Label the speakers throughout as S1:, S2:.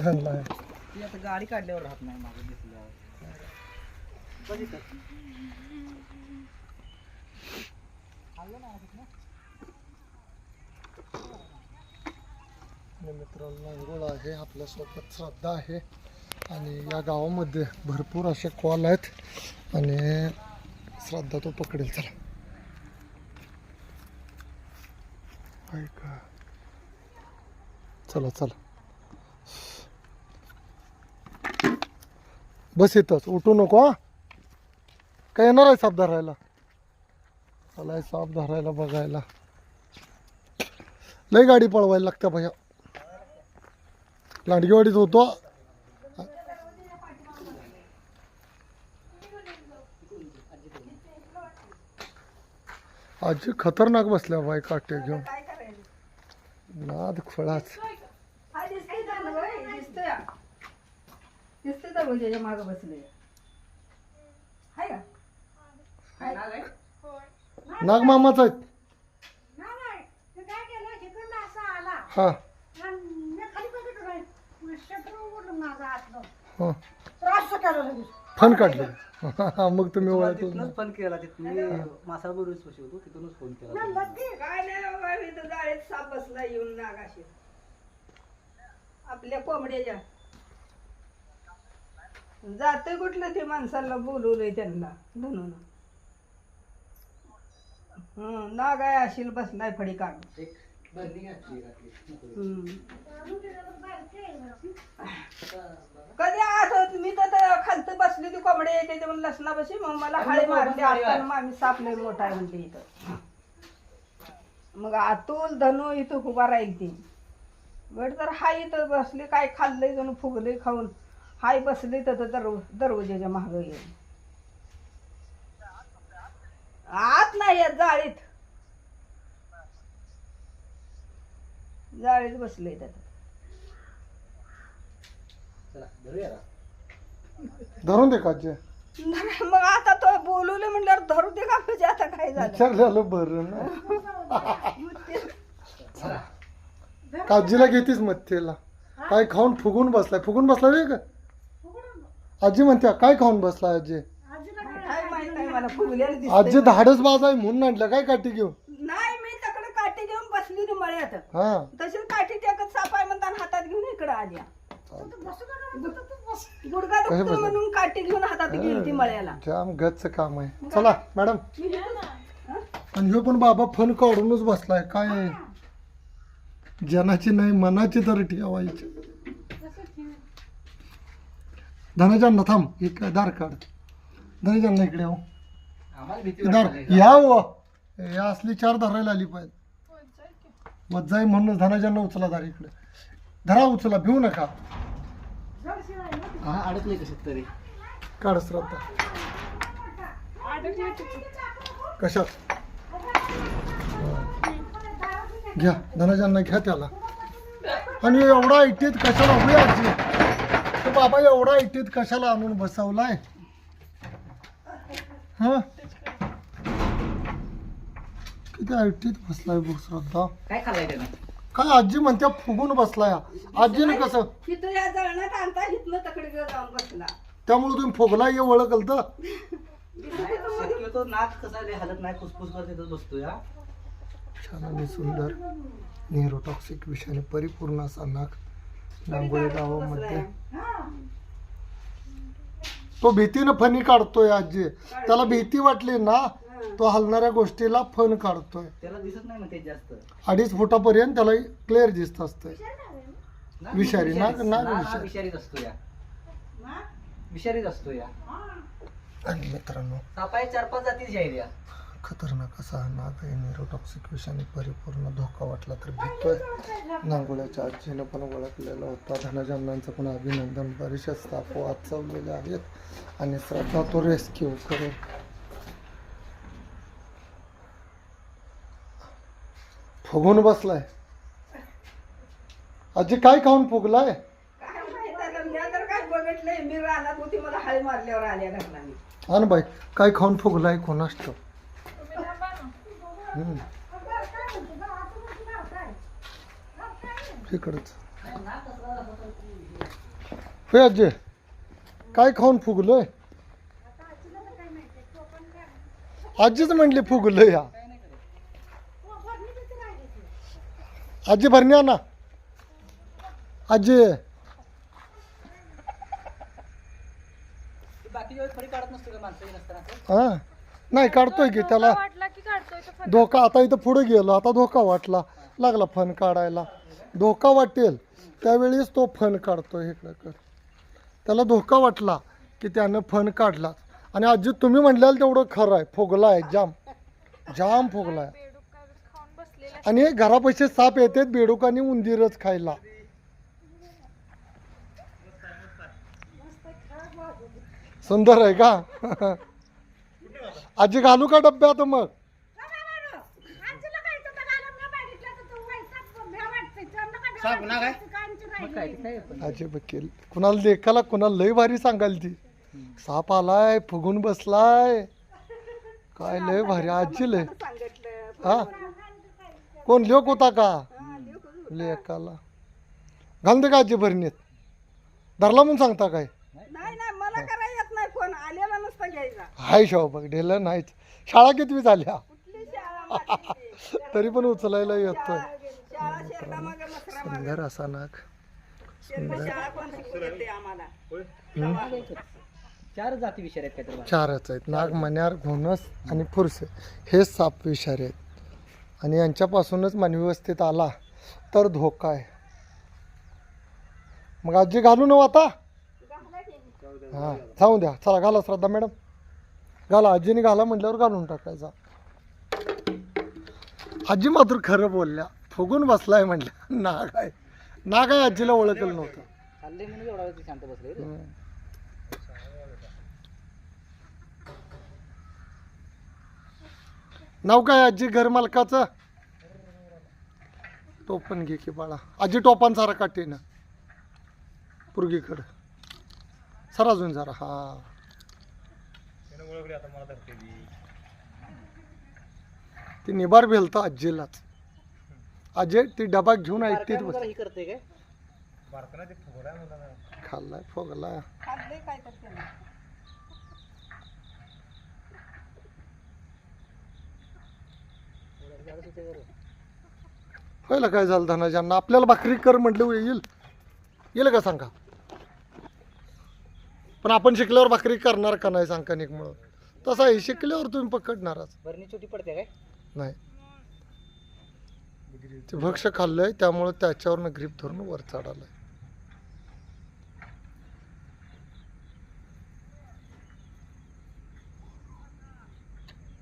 S1: ह्यांना
S2: ती आता गाडी काढल्यावर राहत नाही मागे दिसल्यावर. बघितलं.
S1: आणि मित्रांनो अंघोळ आहे आपल्यासोबत श्रद्धा आहे. आणि या गावामध्ये भरपूर असे कॉल आहेत. आणि श्रद्धा तो पकडेल चला. ऐका. चला चला. बस इथंच. उठू नको हा. काय येणार आहे साप धरायला? चला साप धरायला बघायला. लय गाडी पळवायला लागत्या भैया. लांडगेवाडीत होतो. आजी खतरनाक बसल्या बाय काटे घेऊन. नाद फळाच
S3: हा. दिसतोय त्या भुजाच्या मागं बसले हाय का हाय.
S1: नाग मामाच आहेत
S3: नाही, नाही. ते काय केलं, तिकडनं असा आला.
S1: हा
S3: आणि मी खाली बघितलं नाही. मग शटर उघडलं माझं आतलं.
S1: हा
S3: तर असं केलं लगेच.
S1: फन काढले मग तुम्ही ओळखत
S2: तिथूनच फोन केला तिथून मी मासा बरोबर होतो तिथूनच फोन केला
S3: ना लगे काय नाही बाबा, इथं जाळीत साप बसला येऊन नागाशी आपल्या कोंबड्याच्या जाते कुठलं ते माणसाला बोलवलंय त्यांना. धनून हं नाग आहे अशील बसलाय फडी काढून.
S2: एक बरणी घातली घातली
S3: हम्म. कधी आज मी तर खालत बसली ती कोंबडी येते ते म्हणून लसणा बशी मग मला हाळे मारले. आता मामी साप लय मोठा आहे म्हणते इथं. मग अतुल धनु इथं उभा राहील ती. बट तर हाय इथं बसली काय खाल्लंय जणू फुगले खाऊन. हाय बसली तर दर दरवाजाच्या माग येऊन आत नाही येत जाळीत. जाळीत बसले त्यात
S2: चला धरूया ना.
S1: धरून दे का आजी
S3: नाही, मग आता तो बोलवले म्हणल्यावर धरू दे का म्हणजे आता काय झालं?
S1: विचारलेलं बरं ना. काजीला घेतीस मथेला काय खाऊन फुगून बसलाय? फुगून बसलाय बे का? आजी म्हणते काय खाऊन बसलाय आजी?
S3: काय माहीत नाही मला फुगलेलं
S1: आजी
S3: दिसतंय.
S1: धाडस बाज आहे म्हणून आणलं काय काठी घेऊन?
S3: नाही मी तकडे काठी घेऊन बसली ती मळ्यात.
S1: हा.
S3: तशी काठी टेकत साप आहे म्हणताना हातात घेऊन इकडे आल्या गुडगा दुखतो
S1: बसलं?
S3: म्हणून काठी घेऊन हातात गेली ती मळ्याला.
S1: जाम गच्च काम आहे. चला मॅडम. आणि ह्यो पण बाबा फन काढूनच बसलाय काय? जनाची नाही मनाची तर ठेवायची. धनाजांना थांब एक दार काढ धनाजांना इकडे हो
S2: आम्हाला भीती
S1: दार
S2: वाटते.
S1: या हो. या असली चार धरायला आली पाहिजे. वज्जाई म्हणून धनाजांना उचला दार इकडे. धरा उचला भिवू नका.
S2: हा अडकले कशात तरी
S1: काढ श्रद्धा. कशात? घ्या धनाजांना घ्या त्याला. आणि एवढा ऐटीत कशाला होई आजी? बाबा एवढा ऐटीत कशाला आणून बसवलाय? हा? किती बसलाय बघ श्रद्धा.
S2: काय खाल्लाय त्यानं?
S1: काय आजी म्हणत्या फुगून बसलाय. आजीने कसं
S3: तिथं या जळणात आणता इथनं तकडे घेऊन जाऊन बसला.
S1: त्यामुळे तुम्ही फुगला ये ओळखल तर?
S2: शक्यतो नाक कसा लय हलत नाही करत बसतो या
S1: छान आणि सुंदर न्यूरोटॉक्सिक विषयाने परिपूर्ण असा नाक गावामध्ये तो भीतीनं फणी काढतोय आजी. त्याला भीती वाटली ना तो हलणाऱ्या गोष्टीला फन काढतोय.
S2: त्याला दिसत नाही मग ते जास्त.
S1: अडीच फुटापर्यंत त्याला क्लिअर दिसत असतंय.
S2: नाक
S1: विषारी,
S2: हा
S1: विषारी.
S2: विषारीच असतो या. विषारीच असतो या.
S1: आणि मित्रांनो.
S2: सापाय चार पाच जातीच जाईल या.
S1: खतरनाक असा हा नाग आहे. न्यूरोटॉक्सिक विषयाने परिपूर्ण धोका वाटला तर भीतोय. नांगोळ्याच्या आजीनं पण ओळखलेला होता. धनजन्नांचं पण अभिनंदन. बरेचसे स्टाफ वाचवलेले आहेत आणि श्रद्धा तो रेस्क्यू करेल. फुगून बसलाय. आजी काय खाऊन फुगलाय? हा ना बाई काय खाऊन फुगलाय कोणास ठाऊक. इकडच. होय आजी. काय खाऊन फुगलोय? आजीच म्हणली फुगलोय या आजी भरणी आणा आजी? हा. नाही काढतोय की त्याला.
S4: वाटला की काढतोय तो फन.
S1: धोका आता इथं पुढे गेलो आता धोका वाटला. लागला फन काढायला. धोका वाटेल त्यावेळीच तो फन काढतोय इकडं कर. त्याला धोका वाटला की त्यानं फन काढला. आणि आजी तुम्ही म्हणल्याल तेवढं खरं आहे. फुगला आहे जाम. जाम फुगला आहे
S4: बेडूक काय खाऊन बसलेला
S1: आणि हे घरापाशी साप येतात बेडूक आणि उंदीरच खायला. सुंदर आहे का? आजी घालू का डब्यात मग?
S2: काय?
S1: बकेल कुणाला लेखाला कुणाला लय भारी सांगाल ती. साप आलाय फुगून बसलाय. काय लय भारी आजी लय.
S3: सांगितलं.
S1: हा? कोण लेख होता का? लेखाला. घालून दे का आजी भरणीत? धरला म्हणून सांगता काय?
S3: नाही नाही मला करायला येत नाही फोन आलेला नसता घ्यायचा
S1: हाय बघ ढेलं नाहीच. शाळा कितवी झाल्या? तरी पण उचलायला येतोय. सुंदर असा नाग.
S3: देते आम्हाला.
S2: चार जाती आहेत काहीतरी
S1: चारच आहेत. नाग मण्यार घोणस आणि फुरसे. हे साप विषारी आहेत. आणि यांच्यापासूनच मानव्यवस्थेत आला तर धोका आहे. मग आजी घालू नव आता? हां जाऊ द्या. चला घाला श्रद्धा मॅडम. घाला आजीने घाला म्हटल्यावर घालून टाकायचा. आजी मात्र खरं बोलल्या. फुगून बसलाय म्हटल्या नाग आहे नाग आहे आजीला ओळखलं नव्हतं.
S2: खाल्ले म्हणून एवढा वेळ शांत बसले रे.
S1: हम्म. नाव काय आजी? घर मालकाचं? टोपण घे की बाळा. आजी टोपान सारा काटे ना पुरगीकडं. सर अजून जरा हा. ती. निबार भेलता आजीलाच. आजी ती डबा घेऊन ऐकते
S2: करते काय?
S1: खाल्लाय
S3: त्याने.
S1: व्हायला काय झालं धनाज्यांना आपल्याला भाकरी कर म्हटलं येईल. येईल का सांगा? पण आपण शिकल्यावर भाकरी करणार का नाही सांकानिक म्हणून? तसं आहे शिकल्यावर तुम्ही पकडणारच.
S2: भरणी छोटी पडते काय?
S1: नाही. ते भक्ष खाल्लंय त्यामुळं त्याच्यावरनं ग्रीप धरून वर चढालंय.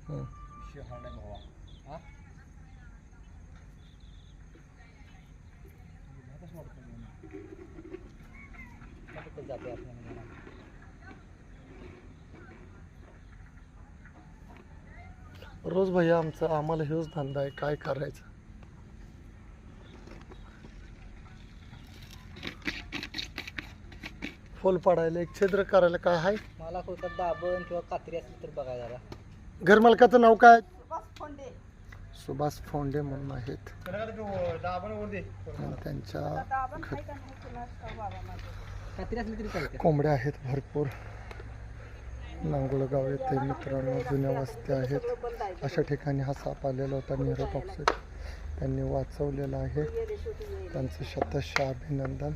S1: हं. रोज भैया आमचं आम्हाला हेच धंदा आहे काय करायचं? फुल पाडायला एक छिद्र करायला काय आहे
S2: मला कोणता दाबण किंवा कात्री असली तर बघायला जरा.
S1: घर मालकाचं नाव काय? सुभाष फोंडे म्हणून आहेत. आणि त्यांच्या.
S2: कात्री असली तरी चालते
S1: कोंबड्या आहेत भरपूर. नांगोळगाव येथे मित्रांनो जुन्या वस्त्या आहेत. अशा ठिकाणी हा साप आलेला होता निरो टॉक्सिक त्यांनी वाचवलेला आहे. त्यांचं शतश अभिनंदन.